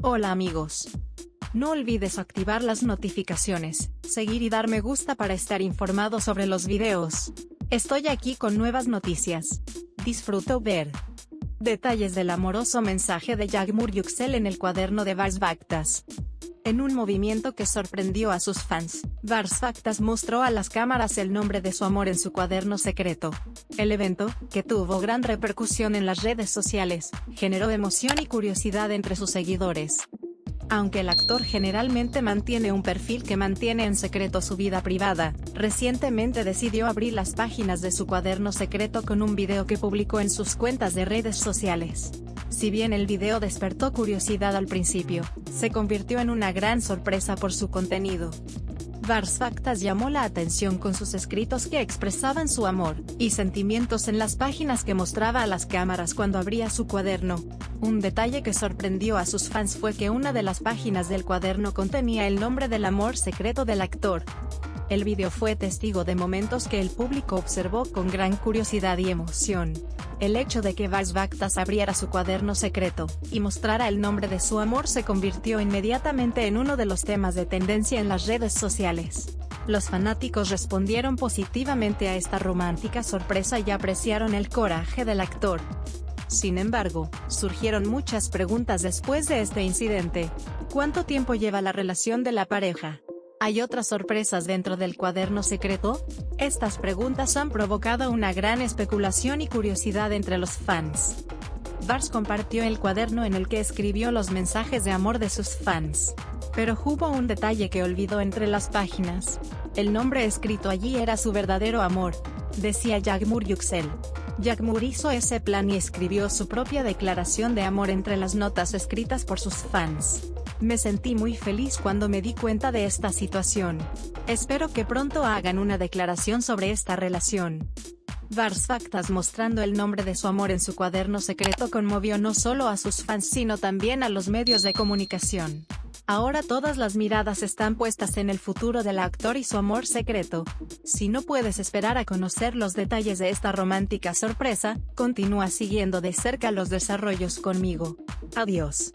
Hola amigos. No olvides activar las notificaciones, seguir y dar me gusta para estar informado sobre los videos. Estoy aquí con nuevas noticias. Disfruto ver detalles del amoroso mensaje de Jagmur Yuxel en el cuaderno de Vars Bactas. En un movimiento que sorprendió a sus fans, Vars Factas mostró a las cámaras el nombre de su amor en su cuaderno secreto. El evento, que tuvo gran repercusión en las redes sociales, generó emoción y curiosidad entre sus seguidores. Aunque el actor generalmente mantiene un perfil que mantiene en secreto su vida privada, recientemente decidió abrir las páginas de su cuaderno secreto con un video que publicó en sus cuentas de redes sociales. Si bien el video despertó curiosidad al principio, se convirtió en una gran sorpresa por su contenido. Vars Factas llamó la atención con sus escritos que expresaban su amor y sentimientos en las páginas que mostraba a las cámaras cuando abría su cuaderno. Un detalle que sorprendió a sus fans fue que una de las páginas del cuaderno contenía el nombre del amor secreto del actor. El video fue testigo de momentos que el público observó con gran curiosidad y emoción. El hecho de que Vars Bactas abriera su cuaderno secreto y mostrara el nombre de su amor se convirtió inmediatamente en uno de los temas de tendencia en las redes sociales. Los fanáticos respondieron positivamente a esta romántica sorpresa y apreciaron el coraje del actor. Sin embargo, surgieron muchas preguntas después de este incidente. ¿Cuánto tiempo lleva la relación de la pareja? ¿Hay otras sorpresas dentro del cuaderno secreto? Estas preguntas han provocado una gran especulación y curiosidad entre los fans. Vars compartió el cuaderno en el que escribió los mensajes de amor de sus fans. Pero hubo un detalle que olvidó entre las páginas. El nombre escrito allí era su verdadero amor, decía Jagmur Yuxel. Jagmur hizo ese plan y escribió su propia declaración de amor entre las notas escritas por sus fans. Me sentí muy feliz cuando me di cuenta de esta situación. Espero que pronto hagan una declaración sobre esta relación. Vars Factas mostrando el nombre de su amor en su cuaderno secreto conmovió no solo a sus fans sino también a los medios de comunicación. Ahora todas las miradas están puestas en el futuro del actor y su amor secreto. Si no puedes esperar a conocer los detalles de esta romántica sorpresa, continúa siguiendo de cerca los desarrollos conmigo. Adiós.